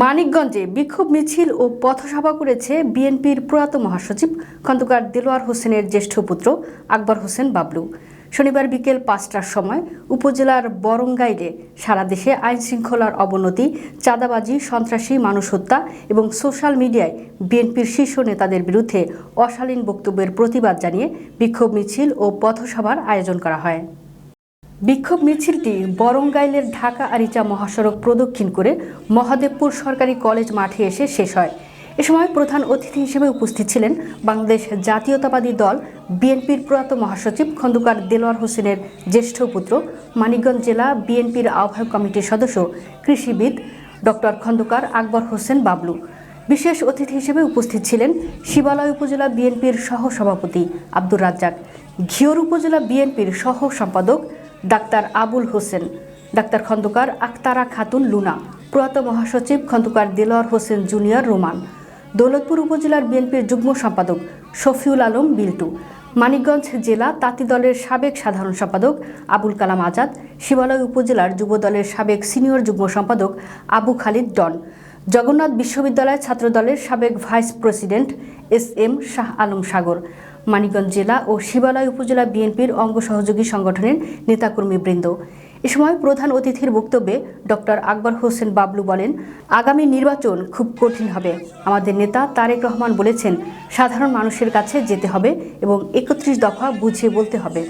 মানিকগঞ্জে বিক্ষোভ মিছিল ও পথসভা করেছে বিএনপির প্রয়াত মহাসচিব, খন্দকার দেলোয়ার হোসেনের জ্যেষ্ঠ পুত্র আকবর হোসেন বাবলু। শনিবার বিকেল পাঁচটার সময় উপজেলার বরঙ্গাইলে সারা দেশে আইন শৃঙ্খলার অবনতি, চাঁদাবাজি, সন্ত্রাসী, মানুষ হত্যা এবং সোশ্যাল মিডিয়ায় বিএনপির শীর্ষ নেতাদের বিরুদ্ধে অশালীন বক্তব্যের প্রতিবাদ জানিয়ে বিক্ষোভ মিছিল ও পথসভার আয়োজন করা হয়। বিক্ষোভ মিছিলটি বরঙ্গাইলের ঢাকা আরিচা মহাসড়ক প্রদক্ষিণ করে মহাদেবপুর সরকারি কলেজ মাঠে এসে শেষ হয়। এ সময় প্রধান অতিথি হিসেবে উপস্থিত ছিলেন বাংলাদেশ জাতীয়তাবাদী দল, বিএনপির প্রয়াত মহাসচিব খন্দকার দেলোয়ার হোসেনের জ্যেষ্ঠ পুত্র, মানিকগঞ্জ জেলা বিএনপির আহ্বায়ক কমিটির সদস্য, কৃষিবিদ ডক্টর খন্দকার আকবর হোসেন বাবলু। বিশেষ অতিথি হিসেবে উপস্থিত ছিলেন শিবালয় উপজেলা বিএনপির সহ সভাপতি আব্দুর রাজ্জাক। ঘিওর উপজেলা বিএনপির সহ সম্পাদক ডাক্তার আবুল হোসেন, ডাক্তার খন্দকার আক্তারা খাতুন লুনা, প্রয়াত মহাসচিব খন্দকার দেলোয়ার হোসেন জুনিয়র রোমান, দৌলতপুর উপজেলার বিএনপির যুগ্ম সম্পাদক শফিউল আলম বিল্টু, মানিকগঞ্জ জেলা তাঁতি দলের সাবেক সাধারণ সম্পাদক আবুল কালাম আজাদ, শিবালয় উপজেলার যুব দলের সাবেক সিনিয়র যুগ্ম সম্পাদক আবু খালিদ ডন জগন্নাথ বিশ্ববিদ্যালয় ছাত্রদলের সাবেক vice president S M Shah Alam Sagar, Manikganj জেলা ও শিবালয় উপজেলা বিএনপির অঙ্গ সহযোগী সংগঠনের নেতাকর্মীবৃন্দ এ সময় প্রধান অতিথির বক্তব্যে ডক্টর আকবর হোসেন বাবলু বলেন, আগামী নির্বাচন খুব কঠিন হবে। আমাদের নেতা তারেক রহমান বলেছেন, সাধারণ মানুষের কাছে যেতে হবে এবং একত্রিশ দফা বুঝিয়ে বলতে হবে।